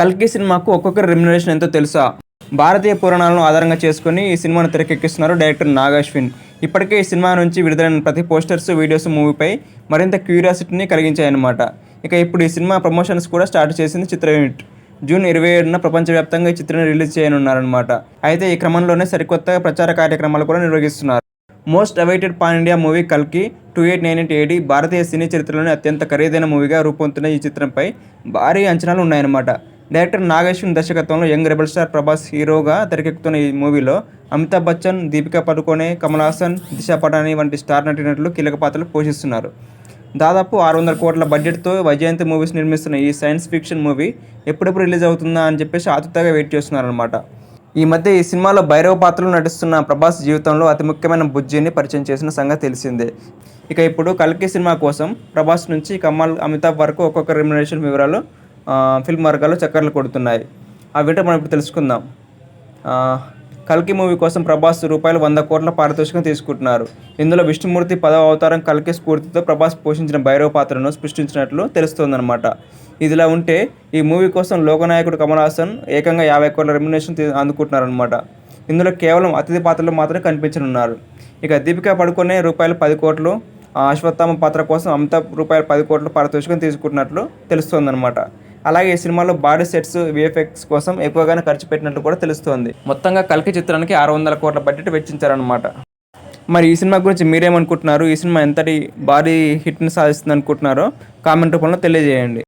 కల్కి సినిమాకు ఒక్కొక్కరి రెమ్యునరేషన్ ఎంతో తెలుసా? భారతీయ పురాణాలను ఆధారంగా చేసుకుని ఈ సినిమాను తెరకెక్కిస్తున్నారు డైరెక్టర్ నాగాశ్విన్. ఇప్పటికే ఈ సినిమా నుంచి విడుదలైన ప్రతి పోస్టర్స్ వీడియోస్ మూవీపై మరింత క్యూరియాసిటీని కలిగించాయన్నమాట. ఇక ఇప్పుడు ఈ సినిమా ప్రమోషన్స్ కూడా స్టార్ట్ చేసింది చిత్ర యూనిట్. జూన్ ఇరవై ఏడున ప్రపంచవ్యాప్తంగా ఈ చిత్రాన్ని రిలీజ్ చేయనున్నారన్నమాట. అయితే ఈ క్రమంలోనే సరికొత్త ప్రచార కార్యక్రమాలు కూడా నిర్వహిస్తున్నారు. Most awaited pan India movie కల్కి two eight nine eight AD భారతీయ సినీ చరిత్రలోనే అత్యంత ఖరీదైన మూవీగా రూపొందుతున్న ఈ చిత్రంపై భారీ అంచనాలు ఉన్నాయన్నమాట. డైరెక్టర్ నాగేశ్వన్ దర్శకత్వంలో యంగ్ రెబల్ స్టార్ ప్రభాస్ హీరోగా తెరకెక్కుతున్న ఈ మూవీలో అమితాబ్ బచ్చన్ దీపికా పడుకోనే కమల్ హాసన్ దిశా పటాని వంటి స్టార్ నటీనటులు కీలక పాత్రలు పోషిస్తున్నారు. దాదాపు ఆరు వందల కోట్ల బడ్జెట్తో వైజయంతి మూవీస్ నిర్మిస్తున్న ఈ సైన్స్ ఫిక్షన్ మూవీ ఎప్పుడెప్పుడు రిలీజ్ అవుతుందా అని చెప్పేసి ఆతుతగా వెయిట్ చేస్తున్నారనమాట ఈ మధ్య ఈ సినిమాలో భైరవ పాత్రలు నటిస్తున్న ప్రభాస్ జీవితంలో అతి ముఖ్యమైన బుజ్జిని పరిచయం చేసిన సంగతి తెలిసిందే. ఇక ఇప్పుడు కల్కి సినిమా కోసం ప్రభాస్ నుంచి కమల్ అమితాబ్ వరకు ఒక్కొక్క రెమ్యునరేషన్ వివరాలు ఫిల్మ్ వర్గాల్లో చక్కర్లు కొడుతున్నాయి. ఆ వీటో మనం ఇప్పుడు తెలుసుకుందాం. కల్కి మూవీ కోసం ప్రభాస్ రూపాయలు వంద కోట్ల పారితోషికం తీసుకుంటున్నారు. ఇందులో విష్ణుమూర్తి పదవ అవతారం కల్కి స్ఫూర్తితో ప్రభాస్ పోషించిన భైరవ పాత్రను సృష్టించినట్లు తెలుస్తోందన్నమాట. ఇదిలా ఉంటే ఈ మూవీ కోసం లోకనాయకుడు కమల్ హాసన్ ఏకంగా యాభై కోట్ల రెమ్యునేషన్ అందుకుంటున్నారనమాట ఇందులో కేవలం అతిథి పాత్రలు మాత్రమే కనిపించనున్నారు. ఇక దీపికా పడుకునే రూపాయలు పది కోట్లు అశ్వత్థామ పాత్ర కోసం అమితాబ్ రూపాయలు పది కోట్ల పారితోషికం తీసుకుంటున్నట్లు తెలుస్తోందనమాట అలాగే ఈ సినిమాలో బాడీ సెట్స్ విఎఫ్ఎక్స్ కోసం ఎక్కువగానే ఖర్చు పెట్టినట్లు కూడా తెలుస్తోంది. మొత్తంగా కల్కి చిత్రానికి ఆరు వందల కోట్ల బడ్జెట్ వెచ్చించారనమాట మరి ఈ సినిమా గురించి మీరేమనుకుంటున్నారు? ఈ సినిమా ఎంతటి భారీ హిట్ని సాధిస్తుంది అనుకుంటున్నారో కామెంట్ రూపంలో తెలియజేయండి.